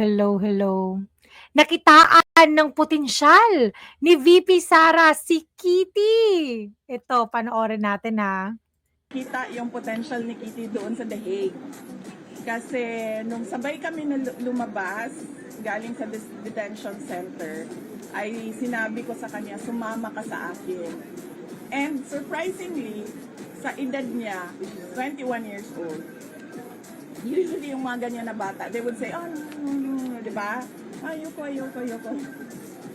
hello, hello. Nakitaan ng potensyal ni VP Sara si Kitty. Ito, panoorin natin ha. kita yung potential ni Kitty doon sa The Hague. Kasi nung sabay kami na lu- lumabas, galing sa detention center, ay sinabi ko sa kanya, sumama ka sa akin. And surprisingly, sa edad niya, 21 years old, usually yung mga ganyan na bata, they would say, oh, di ba? Ayoko, ayoko, ayoko.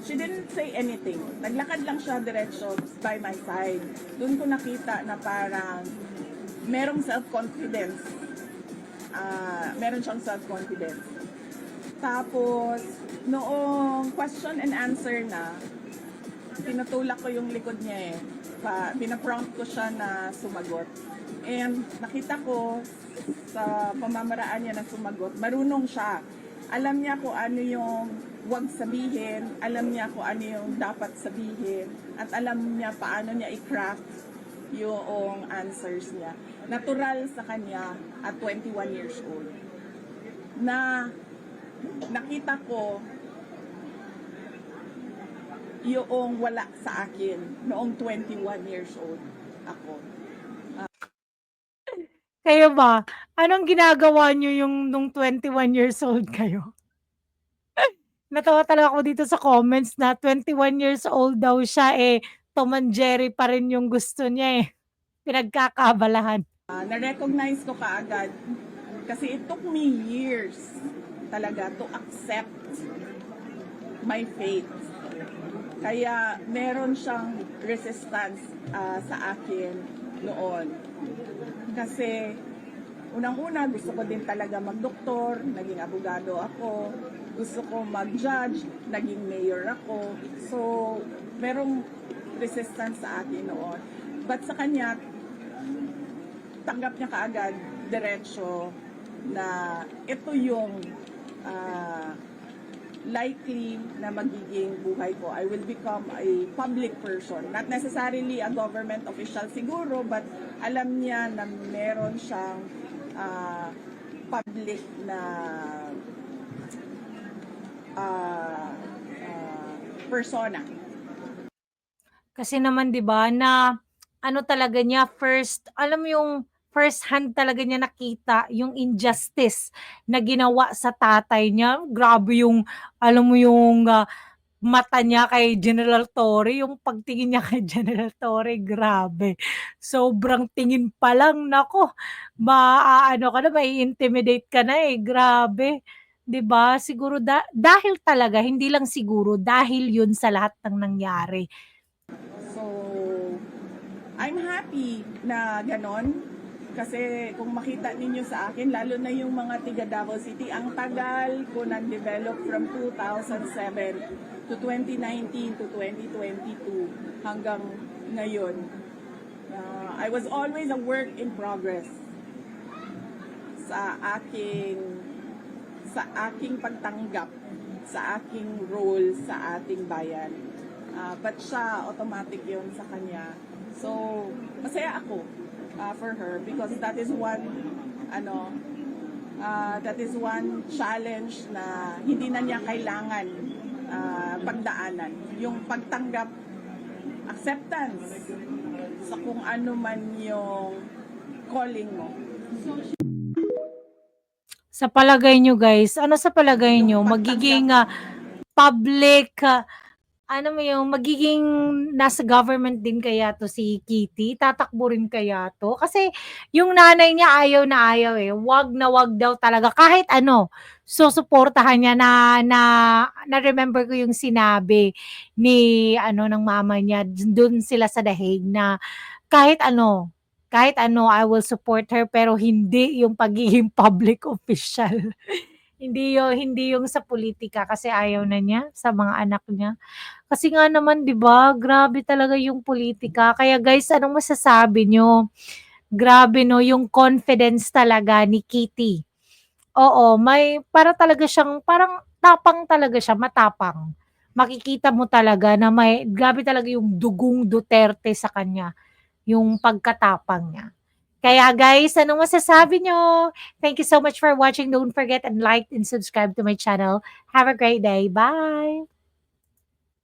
She didn't say anything. Naglakad lang siya diretso by my side. Doon ko nakita na parang merong self-confidence. Ah, meron siyang self-confidence. Tapos, noong question and answer na, tinutulak ko yung likod niya eh. Pa, pinaprompt ko siya na sumagot. And nakita ko sa pamamaraan niya na sumagot, marunong siya. Alam niya kung ano yung wag sabihin, alam niya kung ano yung dapat sabihin, at alam niya paano niya i-craft yung answers niya. Natural sa kanya at 21 years old. Na nakita ko yung wala sa akin noong 21 years old ako. Kayo ba? Anong ginagawa nyo yung nung 21 years old kayo? Natawa talaga ako dito sa comments na 21 years old daw siya eh. Tom and Jerry pa rin yung gusto niya eh. Pinagkakabalahan. Ah, na-recognize ko kaagad kasi it took me years talaga to accept my fate. Kaya meron siyang resistance ah, sa akin noon. Kasi unang-una gusto ko din talaga magdoktor, naging abogado ako, gusto ko mag-judge, naging mayor ako. So, merong resistance sa akin noon. But sa kanya, tanggap niya kaagad diretso na ito yung ah, likely na magiging buhay ko. I will become a public person. Not necessarily a government official siguro, but alam niya na meron siyang ah, public na ah, ah, persona. Kasi naman 'di ba na ano talaga niya first, alam yung first hand talaga niya nakita yung injustice na ginawa sa tatay niya. Grabe yung alam mo yung ah, mata niya kay General Torre, yung pagtingin niya kay General Torre, grabe. Sobrang tingin pa lang, nako, maaano ka na, mai-intimidate ka na eh, grabe. 'Di ba? Siguro da- dahil talaga, hindi lang siguro, dahil yun sa lahat ng nangyari. So, I'm happy na ganon. Kasi kung makita ninyo sa akin, lalo na yung mga tiga Davao City, ang tagal ko nag-develop from 2007 to 2019 to 2022 hanggang ngayon. Uh, I was always a work in progress sa aking sa aking pagtanggap sa aking role sa ating bayan. Ah, but siya, automatic yon sa kanya. So, masaya ako ah, for her because that is one, ano, ah, that is one challenge na hindi na niya kailangan ah, pagdaanan. Yung pagtanggap, acceptance sa kung ano man yung calling mo. Sa palagay nyo guys, ano sa palagay nyo? Magiging ah, public, ah, ano mo yung, magiging nasa government din kaya to si Kitty? Tatakbo rin kaya to? Kasi yung nanay niya ayaw na ayaw eh. Wag na wag daw talaga. Kahit ano, susuportahan niya na, na, na-remember ko yung sinabi ni, ano, ng mama niya, dun sila sa dahig na kahit ano, kahit ano, I will support her pero hindi yung pagiging public official. Hindi yung hindi yung sa politika kasi ayaw na niya sa mga anak niya. Kasi nga naman 'di ba, grabe talaga yung politika. Kaya guys, anong masasabi nyo? Grabe no, yung confidence talaga ni Kitty. Oo, may para talaga siyang parang tapang talaga siya, matapang. Makikita mo talaga na may grabe talaga yung dugong Duterte sa kanya yung pagkatapang niya. Kaya guys, anong masasabi nyo? Thank you so much for watching. Don't forget and like and subscribe to my channel. Have a great day. Bye!